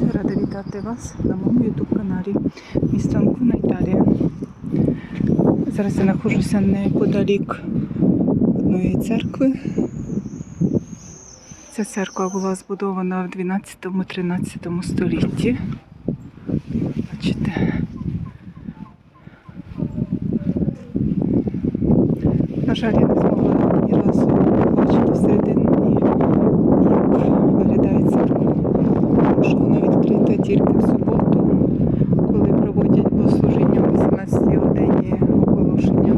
Рада вітати вас на моєму ютуб каналі місто Анкуна, Італія. Зараз я знаходжуся неподалік одної церкви. Ця церква була збудована в 12-13 столітті. Бачите. На жаль, я не змогла ні разу побачити всередині, як виглядає церква. Тому що вона відкрита тільки в суботу, коли проводять богослужіння о 18 годині оголошення.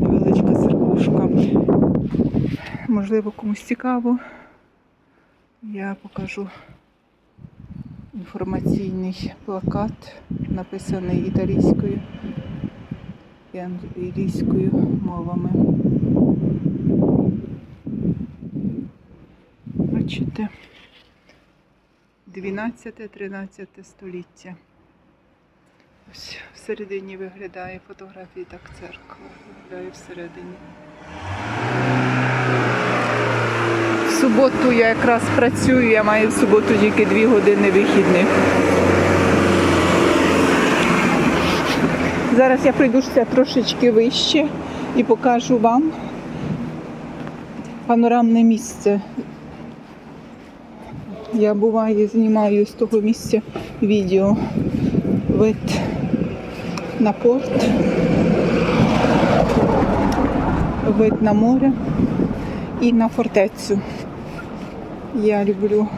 Невеличка церквушка. Можливо, комусь цікаво. Я покажу інформаційний плакат, написаний італійською і англійською мовами. Бачите? 12-13 століття. Ось всередині виглядає фотографії, так церква виглядає всередині. В суботу я якраз працюю, я маю в суботу тільки 2 години вихідних. Зараз я прийду трошечки вище і покажу вам панорамне місце. Я буває знімаю з того місця відео вид на порт, вид на море і на фортецю. Я люблю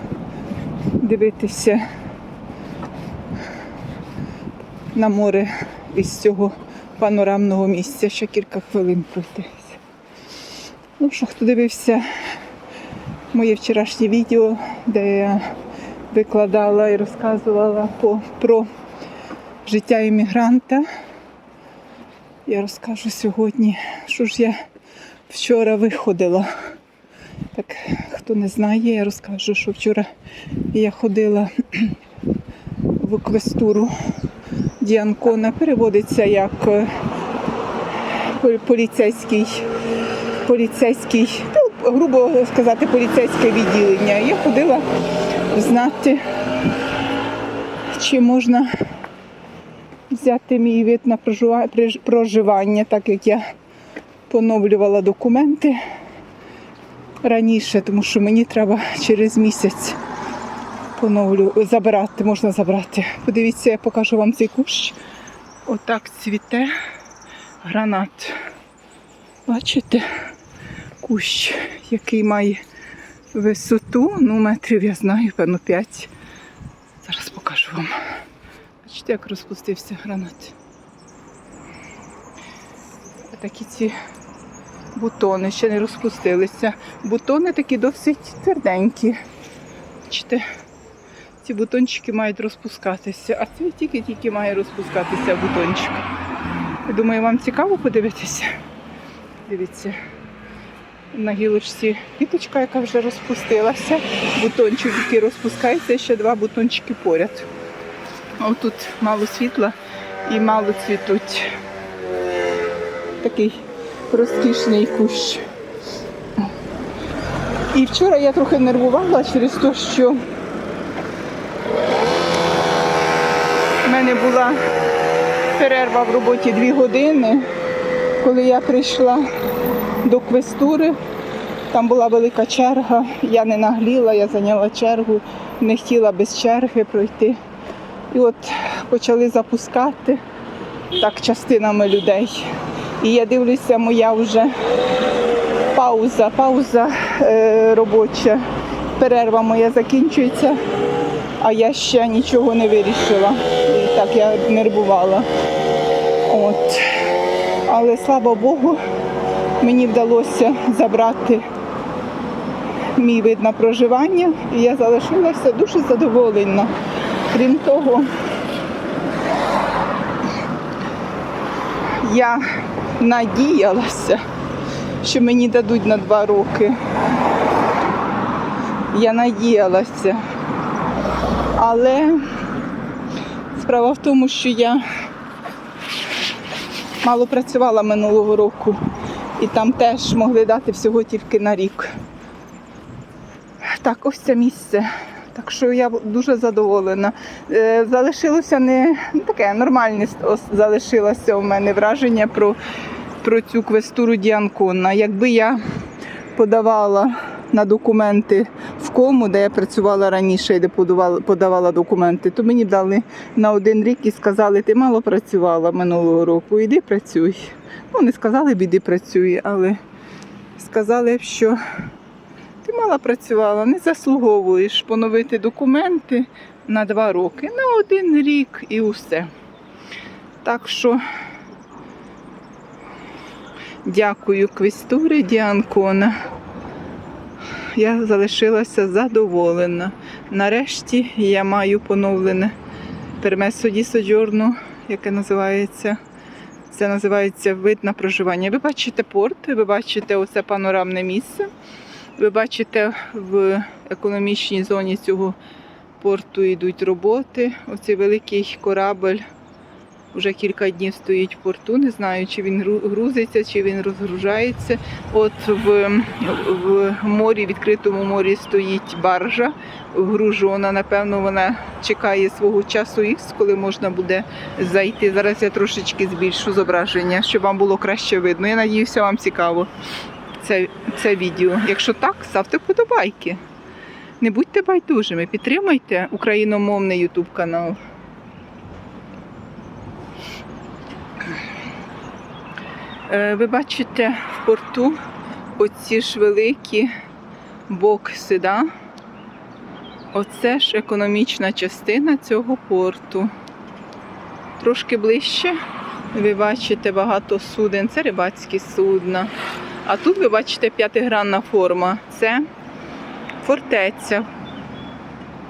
дивитися на море із цього панорамного місця. Ще кілька хвилин пройтися. Ну що, хто дивився моє вчорашнє відео, де я викладала і розказувала про життя іммігранта. Я розкажу сьогодні, що ж я вчора виходила. Так, хто не знає, я розкажу, що вчора я ходила в квестуру Діанкона, переводиться як е, поліцейський, поліцейський, ну, грубо сказати, поліцейське відділення. Я ходила знати, чи можна взяти мій вид на проживання, так як я поновлювала документи раніше, тому що мені треба через місяць поновлю забирати, можна забрати. Подивіться, я покажу вам цей кущ. Отак цвіте гранат. Бачите? Кущ, який має висоту, ну метрів я знаю, певно 5. Зараз покажу вам. Бачите, як розпустився гранат. Такі ці бутони ще не розпустилися. Бутони такі досить тверденькі. Бачите, ці бутончики мають розпускатися, а це тільки-тільки має розпускатися бутончик. Думаю, вам цікаво подивитися. Дивіться, на гілочці квіточка, яка вже розпустилася. Бутончик, який розпускається, ще два бутончики поряд. Ось тут мало світла і мало цвітуть. Такий розкішний кущ. І вчора я трохи нервувала через те, що в мене була перерва в роботі дві години. Коли я прийшла до квестури, там була велика черга, я не нагліла, я зайняла чергу, не хотіла без черги пройти. І от почали запускати так частинами людей. І я дивлюся, моя вже пауза, пауза е, робоча, перерва моя закінчується, а я ще нічого не вирішила. І так я нервувала. От. Але слава Богу, мені вдалося забрати мій вид на проживання, і я залишилася дуже задоволена. Крім того, я надіялася, що мені дадуть на два роки. Я надіялася. Але справа в тому, що я мало працювала минулого року, і там теж могли дати всього тільки на рік. Так, ось це місце Так що я дуже задоволена. Е, Залишилося не ну, таке нормальне залишилося у мене враження про, про цю квестуру Діанкона. Якби я подавала на документи в кому, де я працювала раніше, і де подавала, подавала документи, то мені дали на один рік і сказали, ти мало працювала минулого року, іди працюй. Ну, не сказали б, іди працюй, але сказали що ти мало працювала, не заслуговуєш поновити документи на два роки, на один рік і усе. Так що дякую квестурі Діанкона. Я залишилася задоволена. Нарешті я маю поновлене пермесо дісоджорну, яке називається. Це називається вид на проживання. Ви бачите порт, ви бачите оце панорамне місце. Ви бачите, в економічній зоні цього порту йдуть роботи. Оцей великий корабль вже кілька днів стоїть в порту. Не знаю, чи він грузиться, чи він розгружається. От в, в морі, відкритому морі стоїть баржа вгружена. Напевно, вона чекає свого часу ікс, коли можна буде зайти. Зараз я трошечки збільшу зображення, щоб вам було краще видно. Я надіюся, вам цікаво це, це відео. Якщо так, ставте вподобайки. Не будьте байдужими, підтримайте україномовний YouTube канал. Е, Ви бачите в порту оці ж великі бокси, да? Оце ж економічна частина цього порту. Трошки ближче ви бачите багато суден, це рибацькі судна. А тут ви бачите п'ятигранна форма. Це фортеця.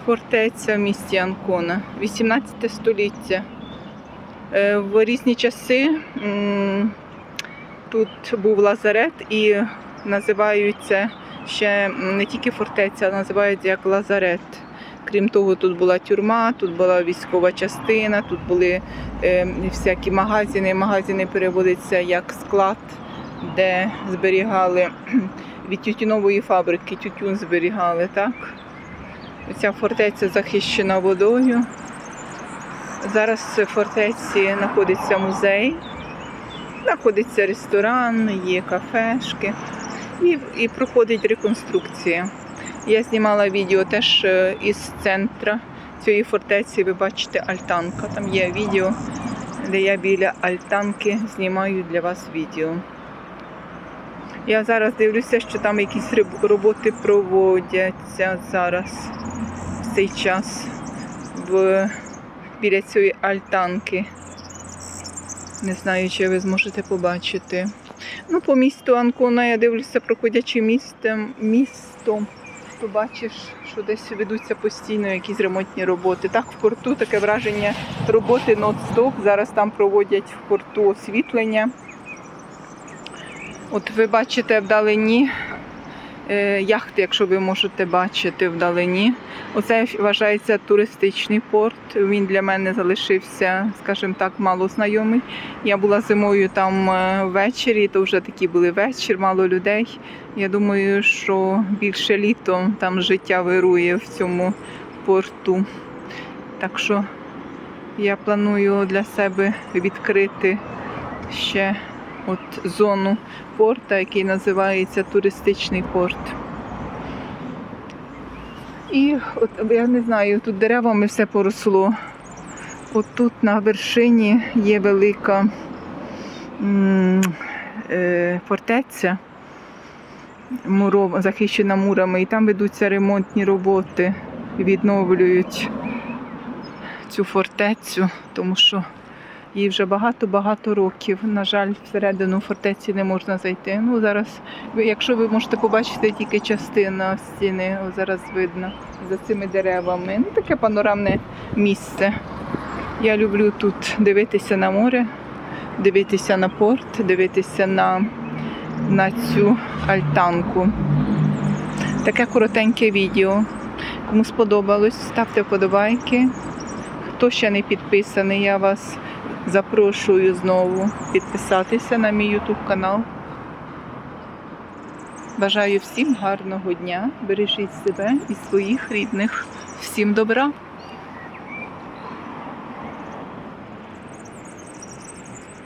Фортеця в місті Анкона, 18 століття. Е, В різні часи тут був лазарет і називаються ще не тільки фортеця, а називають як лазарет. Крім того, тут була тюрма, тут була військова частина, тут були е, всякі магазини. Магазини переводиться як склад, де зберігали від тютюнової фабрики, тютюн зберігали, так? Ця фортеця захищена водою. Зараз в фортеці знаходиться музей, знаходиться ресторан, є кафешки і, і проходить реконструкція. Я знімала відео теж е, із центра цієї фортеці. Ви бачите альтанка. Там є відео, де я біля альтанки знімаю для вас відео. Я зараз дивлюся, що там якісь роботи проводяться зараз в цей час в, біля цієї альтанки. Не знаю, чи ви зможете побачити. Ну, по місту Анкона я дивлюся, проходячи містом, містом, то бачиш, що десь ведуться постійно якісь ремонтні роботи. Так, в порту таке враження роботи нон-стоп. Зараз там проводять в порту освітлення. От ви бачите вдалині е, яхти, якщо ви можете бачити вдалині. Оце вважається туристичний порт. Він для мене залишився, скажімо так, мало знайомий. Я була зимою там е, ввечері, то вже такий були вечір, мало людей. Я думаю, що більше літом там життя вирує в цьому порту. Так що я планую для себе відкрити ще от зону порта, який називається туристичний порт. І от я не знаю, тут деревами все поросло. От тут на вершині є велика е, фортеця, муров, захищена мурами, і там ведуться ремонтні роботи, відновлюють цю фортецю, тому що їй вже багато-багато років. На жаль, всередину фортеці не можна зайти. Ну зараз, якщо ви можете побачити тільки частина стіни, зараз видно за цими деревами. Ну таке панорамне місце. Я люблю тут дивитися на море, дивитися на порт, дивитися на, на цю альтанку. Таке коротеньке відео. Кому сподобалось, ставте вподобайки. Хто ще не підписаний, я вас запрошую знову підписатися на мій YouTube канал. Бажаю всім гарного дня. Бережіть себе і своїх рідних. Всім добра!